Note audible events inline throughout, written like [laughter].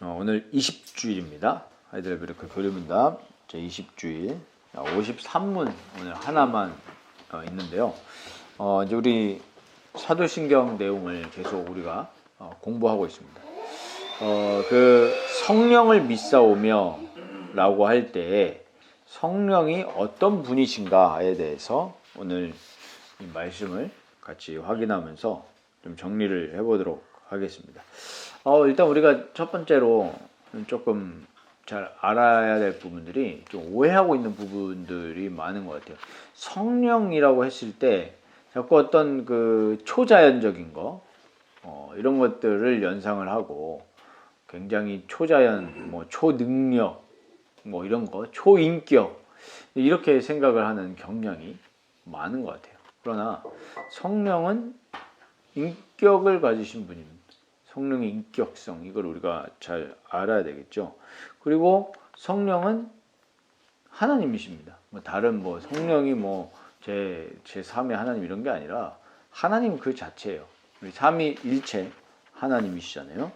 어, 오늘 20주일입니다. 하이델베르크 교리문답 제 20주일 53문 오늘 하나만 어, 있는데요. 어, 이제 우리 사도신경 내용을 계속 우리가 어, 공부하고 있습니다. 어, 그 성령을 믿사오며라고 할 때 성령이 어떤 분이신가에 대해서 오늘 이 말씀을 같이 확인하면서 좀 정리를 해보도록 하겠습니다. 어, 일단 우리가 첫 번째로 조금 잘 알아야 될 부분들이 좀 오해하고 있는 부분들이 많은 것 같아요. 성령이라고 했을 때 자꾸 어떤 그 초자연적인 거 어, 이런 것들을 연상을 하고 굉장히 초자연, 뭐 초능력, 뭐 이런 거, 초인격 이렇게 생각을 하는 경향이 많은 것 같아요. 그러나 성령은 인격을 가지신 분입니다. 성령의 인격성 이걸 우리가 잘 알아야 되겠죠. 그리고 성령은 하나님이십니다. 뭐 다른 뭐 성령이 뭐제 제 3의 하나님 이런 게 아니라 하나님 그 자체예요. 우리 삼위 일체 하나님이시잖아요.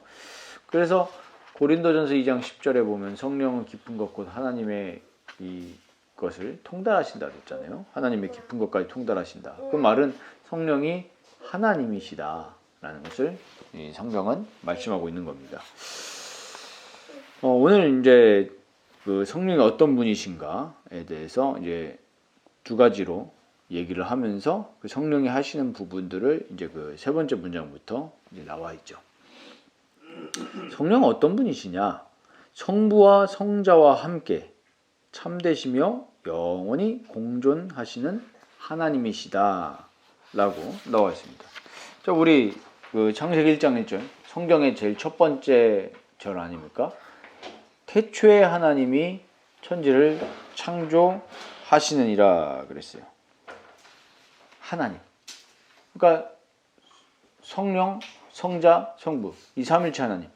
그래서 고린도전서 2장 10절에 보면 성령은 깊은 것 곧 하나님의 이 것을 통달하신다 그랬잖아요. 하나님의 깊은 것까지 통달하신다. 그 말은 성령이 하나님이시다라는 것을 이 성경은 말씀하고 있는 겁니다. 어, 오늘 이제 그 성령이 어떤 분이신가에 대해서 이제 두 가지로 얘기를 하면서 그 성령이 하시는 부분들을 이제 그 세 번째 문장부터 이제 나와 있죠. 성령은 어떤 분이시냐? 성부와 성자와 함께 참되시며 영원히 공존하시는 하나님이시다 라고 나와 있습니다. 자, 우리 그 창세기 1장 1절 성경의 제일 첫 번째 절 아닙니까? 태초에 하나님이 천지를 창조하시느니라 그랬어요. 하나님. 그러니까 성령, 성자, 성부 이 삼일체 하나님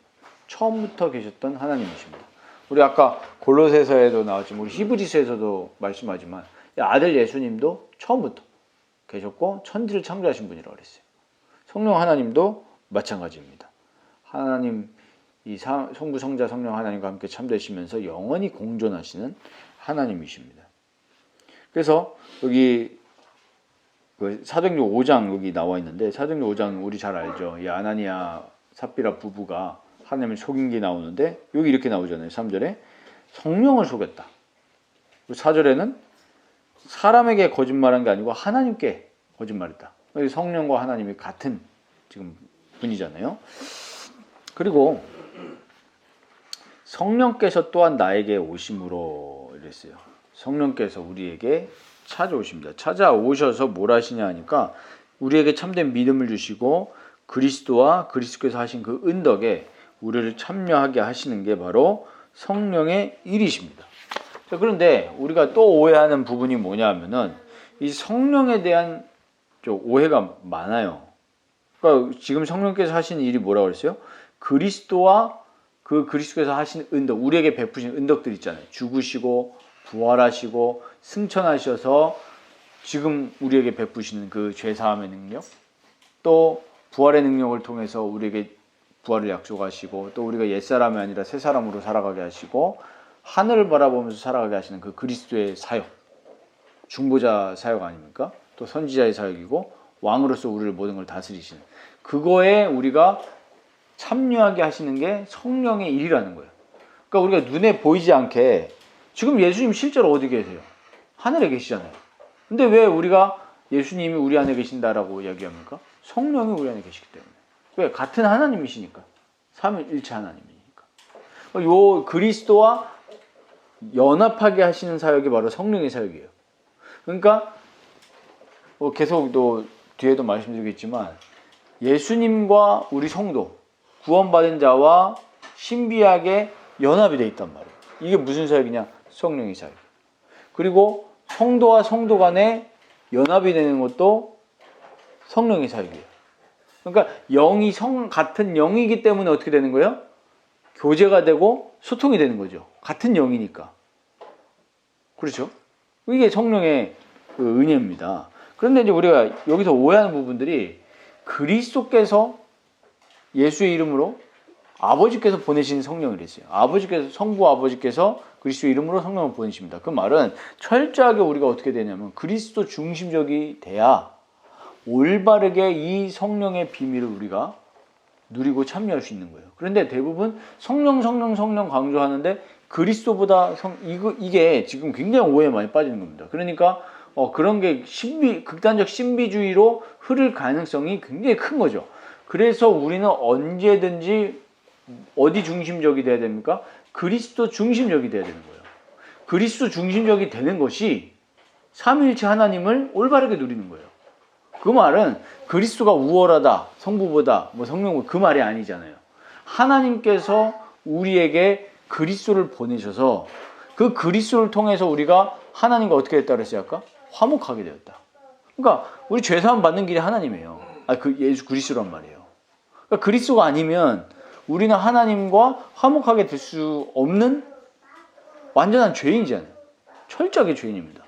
처음부터 계셨던 하나님이십니다. 우리 아까 골로새서에도 나왔지만 우리 히브리서에서도 말씀하지만 아들 예수님도 처음부터 계셨고 천지를 창조하신 분이라고 그랬어요. 성령 하나님도 마찬가지입니다. 하나님 이 성부 성자 성령 하나님과 함께 참되시면서 영원히 공존하시는 하나님이십니다. 그래서 여기 그 사도행전 5장 여기 나와 있는데 사도행전 5장 우리 잘 알죠. 이 아나니아 삽비라 부부가 하나님을 속인 게 나오는데 여기 이렇게 나오잖아요. 3절에 성령을 속였다. 4절에는 사람에게 거짓말한 게 아니고 하나님께 거짓말했다. 성령과 하나님이 같은 지금 분이잖아요. 그리고 성령께서 또한 나에게 오심으로 이랬어요. 성령께서 우리에게 찾아오십니다. 찾아오셔서 뭘 하시냐 하니까 우리에게 참된 믿음을 주시고 그리스도와 그리스도께서 하신 그 은덕에 우리를 참여하게 하시는 게 바로 성령의 일이십니다. 자, 그런데 우리가 또 오해하는 부분이 뭐냐 하면은 이 성령에 대한 오해가 많아요. 그러니까 지금 성령께서 하신 일이 뭐라고 그랬어요? 그리스도와 그 그리스도께서 하신 은덕, 우리에게 베푸신 은덕들 있잖아요. 죽으시고 부활하시고 승천하셔서 지금 우리에게 베푸시는 그 죄 사함의 능력, 또 부활의 능력을 통해서 우리에게 부활을 약속하시고 또 우리가 옛사람이 아니라 새 사람으로 살아가게 하시고 하늘을 바라보면서 살아가게 하시는 그 그리스도의 사역, 중보자 사역 아닙니까? 또 선지자의 사역이고 왕으로서 우리를 모든 걸 다스리시는 그거에 우리가 참여하게 하시는 게 성령의 일이라는 거예요. 그러니까 우리가 눈에 보이지 않게 지금 예수님 실제로 어디 계세요? 하늘에 계시잖아요. 근데 왜 우리가 예수님이 우리 안에 계신다라고 이야기합니까? 성령이 우리 안에 계시기 때문에. 왜? 같은 하나님이시니까. 삼일체 하나님이니까. 요 그리스도와 연합하게 하시는 사역이 바로 성령의 사역이에요. 그러니까 뭐 계속 또 뒤에도 말씀드리겠지만 예수님과 우리 성도 구원받은 자와 신비하게 연합이 돼 있단 말이에요. 이게 무슨 사역이냐? 성령의 사역. 그리고 성도와 성도 간에 연합이 되는 것도 성령의 사역이에요. 그러니까 영이 성 같은 영이기 때문에 어떻게 되는 거예요? 교제가 되고 소통이 되는 거죠. 같은 영이니까. 그렇죠? 이게 성령의 그 은혜입니다. 그런데 이제 우리가 여기서 오해하는 부분들이 그리스도께서 예수의 이름으로 아버지께서 보내신 성령을 했어요. 아버지께서 성부 아버지께서 그리스도 이름으로 성령을 보내십니다. 그 말은 철저하게 우리가 어떻게 되냐면 그리스도 중심적이 돼야 올바르게 이 성령의 비밀을 우리가 누리고 참여할 수 있는 거예요. 그런데 대부분 성령 성령 성령 강조하는데 그리스도보다 성 이거 이게 지금 굉장히 오해에 많이 빠지는 겁니다. 그러니까 어, 그런 게 신비 극단적 신비주의로 흐를 가능성이 굉장히 큰 거죠. 그래서 우리는 언제든지 어디 중심적이 돼야 됩니까? 그리스도 중심적이 돼야 되는 거예요. 그리스도 중심적이 되는 것이 삼위일체 하나님을 올바르게 누리는 거예요. 그 말은 그리스도가 우월하다, 성부보다, 뭐 성령보 그 말이 아니잖아요. 하나님께서 우리에게 그리스도를 보내셔서 그 그리스도를 통해서 우리가 하나님과 어떻게 됐다 그랬어요 아까? 화목하게 되었다. 그러니까 우리 죄사함 받는 길이 하나님이에요. 아, 그 예수 그리스도란 말이에요. 그러니까 그리스도가 아니면 우리는 하나님과 화목하게 될 수 없는 완전한 죄인이잖아요. 철저하게 죄인입니다.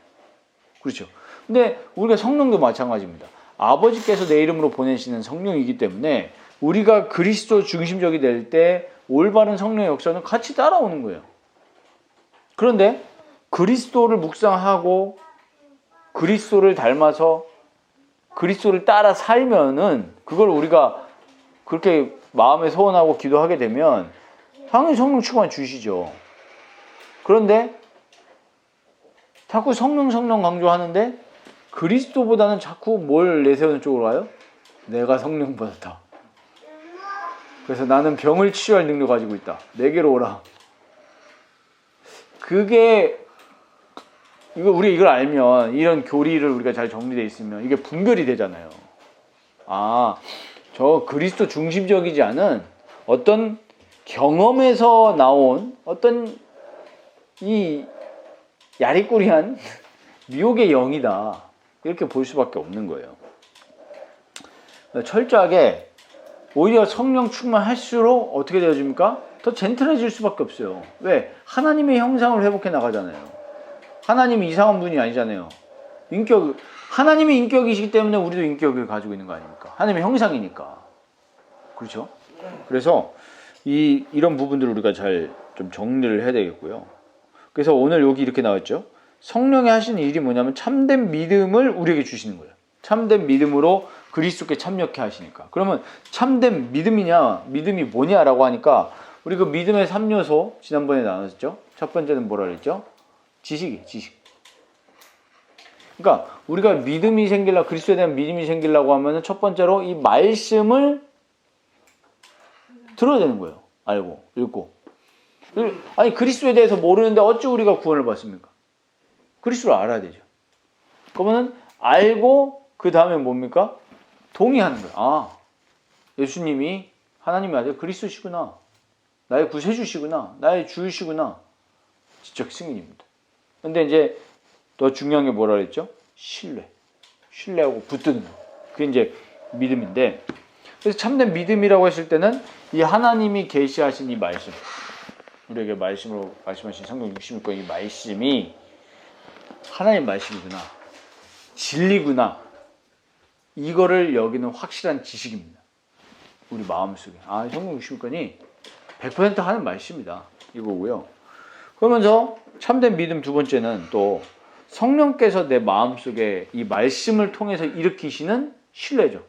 그렇죠. 근데 우리가 성령도 마찬가지입니다. 아버지께서 내 이름으로 보내시는 성령이기 때문에 우리가 그리스도 중심적이 될 때 올바른 성령의 역사는 같이 따라오는 거예요. 그런데 그리스도를 묵상하고 그리스도를 닮아서 그리스도를 따라 살면은 그걸 우리가 그렇게 마음에 소원하고 기도하게 되면 당연히 성령 충만 주시죠. 그런데 자꾸 성령 성령 강조하는데 그리스도보다는 자꾸 뭘 내세우는 쪽으로 가요? 내가 성령 받았다. 그래서 나는 병을 치유할 능력 가지고 있다. 내게로 오라. 그게 이거 우리 이걸 알면 이런 교리를 우리가 잘 정리되어 있으면 이게 분별이 되잖아요. 아, 저 그리스도 중심적이지 않은 어떤 경험에서 나온 어떤 이 야리꾸리한 [laughs] 미혹의 영이다. 이렇게 볼 수밖에 없는 거예요. 철저하게 오히려 성령 충만할수록 어떻게 되어집니까? 더 젠틀해질 수밖에 없어요. 왜? 하나님의 형상을 회복해 나가잖아요. 하나님이 이상한 분이 아니잖아요. 인격, 하나님의 인격이시기 때문에 우리도 인격을 가지고 있는 거 아닙니까? 하나님의 형상이니까. 그렇죠? 그래서 이, 이런 부분들을 우리가 잘 좀 정리를 해야 되겠고요. 그래서 오늘 여기 이렇게 나왔죠. 성령이 하시는 일이 뭐냐면 참된 믿음을 우리에게 주시는 거예요. 참된 믿음으로 그리스도께 참여케 하시니까. 그러면 참된 믿음이냐, 믿음이 뭐냐라고 하니까 우리 그 믿음의 3요소 지난번에 나눴죠. 첫 번째는 뭐라 그랬죠? 지식이 지식. 그러니까 우리가 믿음이 생길라 그리스도에 대한 믿음이 생기려고 하면은 첫 번째로 이 말씀을 들어야 되는 거예요. 알고 읽고. 아니 그리스도에 대해서 모르는데 어찌 우리가 구원을 받습니까? 그리스도를 알아야 되죠. 그러면은 알고 그 다음에 뭡니까? 동의하는 거예요. 아 예수님이 하나님의 아들 그리스도시구나. 나의 구세주시구나. 나의 주이시구나. 지적 승인입니다. 근데 이제 더 중요한 게 뭐라 그랬죠? 신뢰. 신뢰하고 붙드는 거. 그게 이제 믿음인데 그래서 참된 믿음이라고 했을 때는 이 하나님이 계시하신 이 말씀 우리에게 말씀으로 말씀하신 성경 66권 이 말씀이 하나님 말씀이구나. 진리구나. 이거를 여기는 확실한 지식입니다. 우리 마음속에. 아, 성경 66권이 100% 하는 말씀이다. 이거고요. 그러면서 참된 믿음 두 번째는 또 성령께서 내 마음속에 이 말씀을 통해서 일으키시는 신뢰죠.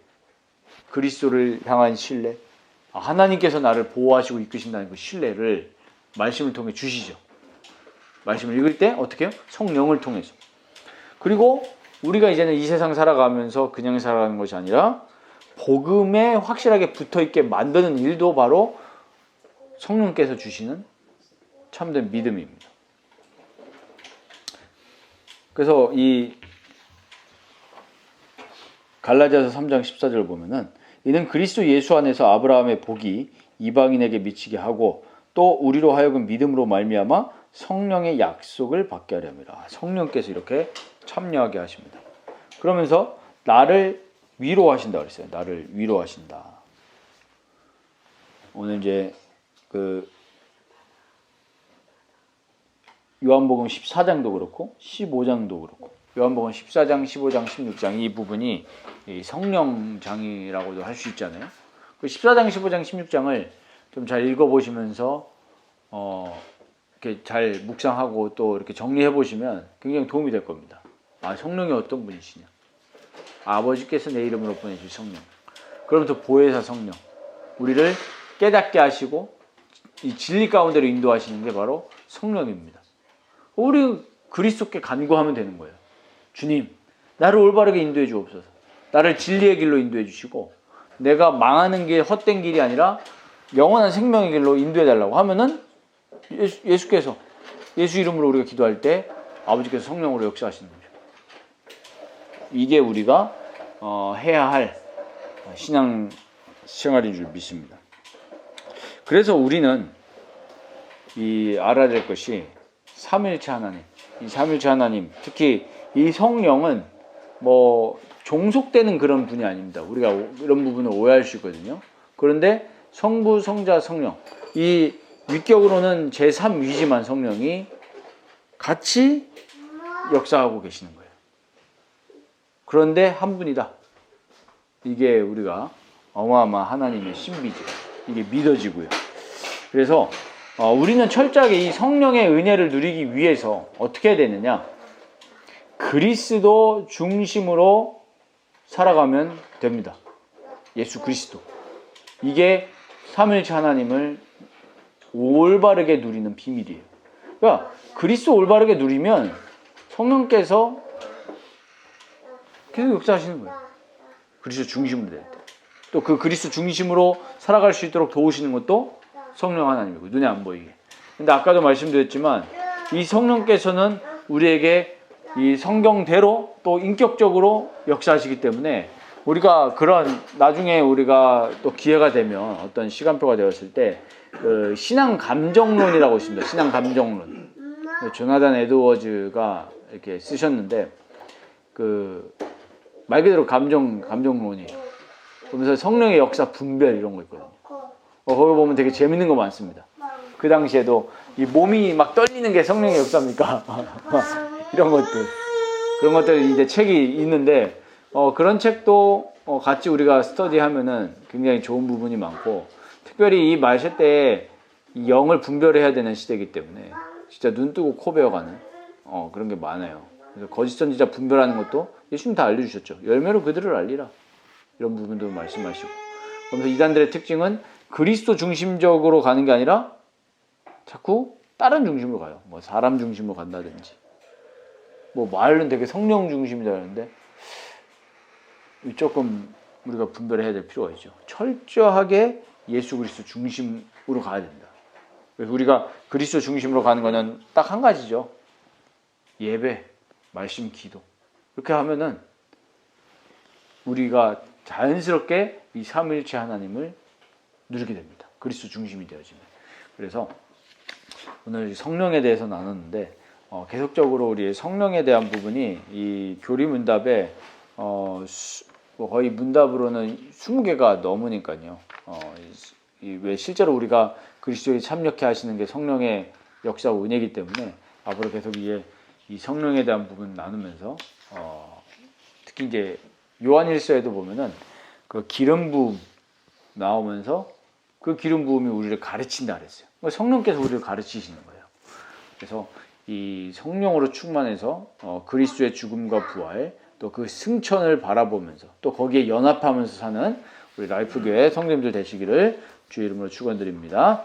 그리스도를 향한 신뢰. 아, 하나님께서 나를 보호하시고 이끄신다는 그 신뢰를 말씀을 통해 주시죠. 말씀을 읽을 때 어떻게 해요? 성령을 통해서. 그리고 우리가 이제는 이 세상 살아가면서 그냥 살아가는 것이 아니라 복음에 확실하게 붙어 있게 만드는 일도 바로 성령께서 주시는 참된 믿음입니다. 그래서 이 갈라디아서 3장 14절 보면은 이는 그리스도 예수 안에서 아브라함의 복이 이방인에게 미치게 하고 또 우리로 하여금 믿음으로 말미암아 성령의 약속을 받게 하렵니다. 성령께서 이렇게 참여하게 하십니다. 그러면서 나를 위로하신다 그랬어요. 나를 위로하신다. 오늘 이제 그 요한복음 14장도 그렇고 15장도 그렇고 요한복음 14장, 15장, 16장 이 부분이 이 성령장이라고도 할 수 있잖아요. 그 14장, 15장, 16장을 좀 잘 읽어보시면서 어, 이렇게 잘 묵상하고 또 이렇게 정리해 보시면 굉장히 도움이 될 겁니다. 아 성령이 어떤 분이시냐? 아버지께서 내 이름으로 보내주신 성령. 그러면서 보혜사 성령. 우리를 깨닫게 하시고 이 진리 가운데로 인도하시는 게 바로 성령입니다. 우리 그리스도께 간구하면 되는 거예요. 주님, 나를 올바르게 인도해 주옵소서. 나를 진리의 길로 인도해 주시고 내가 망하는 길, 헛된 길이 아니라 영원한 생명의 길로 인도해 달라고 하면은 예수, 예수께서 예수 이름으로 우리가 기도할 때 아버지께서 성령으로 역사하시는 거죠. 이게 우리가 어, 해야 할 신앙 생활인 줄 믿습니다. 그래서 우리는 이 알아야 될 것이 삼일체 하나님, 이 삼일체 하나님, 특히 이 성령은 뭐 종속되는 그런 분이 아닙니다. 우리가 오- 이런 부분을 오해할 수 있거든요. 그런데 성부, 성자, 성령 이 위격으로는 제3위지만 성령이 같이 역사하고 계시는 거예요. 그런데 한 분이다. 이게 우리가 어마어마한 하나님의 신비죠. 이게 믿어지고요. 그래서 어, 우리는 철저하게 이 성령의 은혜를 누리기 위해서 어떻게 해야 되느냐? 그리스도 중심으로 살아가면 됩니다. 예수 그리스도. 이게 삼일체 하나님을 올바르게 누리는 비밀이에요. 그러니까 그리스도 올바르게 누리면 성령께서 계속 역사하시는 거예요. 그리스도 중심으로 될 때. 또 그 그리스도 중심으로 살아갈 수 있도록 도우시는 것도 성령 하나님이고 눈에 안 보이게. 근데 아까도 말씀드렸지만 이 성령께서는 우리에게 이 성경대로 또 인격적으로 역사하시기 때문에 우리가 그런 나중에 우리가 또 기회가 되면 어떤 시간표가 되었을 때 그 신앙 감정론이라고 있습니다. 신앙 감정론. 조나단 에드워즈가 이렇게 쓰셨는데 그 말 그대로 감정 감정론이에요. 그러면서 성령의 역사 분별 이런 거 있거든요. 어, 거기 보면 되게 재밌는 거 많습니다. 그 당시에도 이 몸이 막 떨리는 게 성령의 역사입니까? [laughs] 이런 것들 그런 것들 이제 책이 있는데 어, 그런 책도 어, 같이 우리가 스터디하면은 굉장히 좋은 부분이 많고 특별히 이 말세 때이 영을 분별해야 되는 시대이기 때문에 진짜 눈 뜨고 코 베어가는 어, 그런 게 많아요. 그래서 거짓 선지자 분별하는 것도 예수님 다 알려주셨죠. 열매로 그들을 알리라 이런 부분도 말씀하시고 그러면서 이단들의 특징은 그리스도 중심적으로 가는 게 아니라 자꾸 다른 중심으로 가요. 뭐 사람 중심으로 간다든지 뭐 말은 되게 성령 중심이다 그러는데 조금 우리가 분별해야 될 필요가 있죠. 철저하게 예수 그리스도 중심으로 가야 된다. 그래서 우리가 그리스도 중심으로 가는 거는 딱 한 가지죠. 예배, 말씀, 기도. 이렇게 하면은 우리가 자연스럽게 이 삼일체 하나님을 누리게 됩니다. 그리스도 중심이 되어지면. 그래서 오늘 성령에 대해서 나눴는데 어, 계속적으로 우리 성령에 대한 부분이 이 교리 문답에 어, 수- 뭐 거의 문답으로는 20개가 넘으니까요. 어, 이- 이왜 실제로 우리가 그리스도에 참여케 하시는 게 성령의 역사와 은혜이기 때문에 앞으로 계속 이게 이 성령에 대한 부분 나누면서 어, 특히 이제 요한일서에도 보면은 그 기름 부음 나오면서 그 기름 부음이 우리를 가르친다 그랬어요. 그러니까 성령께서 우리를 가르치시는 거예요. 그래서 이 성령으로 충만해서 어, 그리스도의 죽음과 부활 또 그 승천을 바라보면서 또 거기에 연합하면서 사는 우리 라이프 교회 성도님들 되시기를 주의 이름으로 축원드립니다.